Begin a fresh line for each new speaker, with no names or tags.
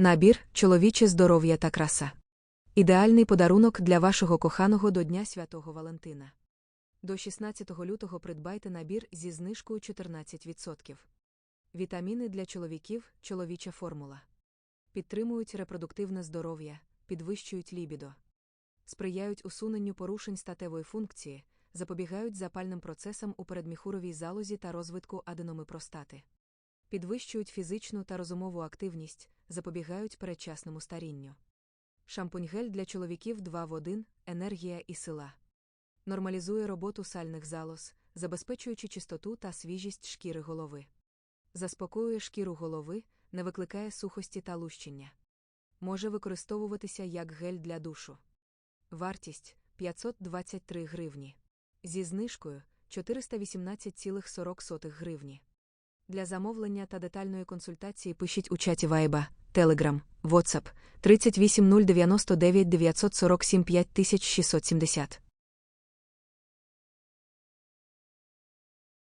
Набір чоловіче здоров'я та краса. Ідеальний подарунок для вашого коханого до Дня Святого Валентина. До 16 лютого придбайте набір зі знижкою 14%. Вітаміни для чоловіків чоловіча формула. Підтримують репродуктивне здоров'я, підвищують лібідо. Сприяють усуненню порушень статевої функції, запобігають запальним процесам у передміхуровій залозі та розвитку аденоми простати. Підвищують фізичну та розумову активність, запобігають передчасному старінню. Шампунь-гель для чоловіків 2 в 1, енергія і сила. Нормалізує роботу сальних залоз, забезпечуючи чистоту та свіжість шкіри голови. Заспокоює шкіру голови, не викликає сухості та лущення. Може використовуватися як гель для душу. Вартість 523 гривні. Зі знижкою 418,40 гривні. Для замовлення та детальної консультації пишіть у чаті Viber, Telegram, WhatsApp 38 099 947 5670.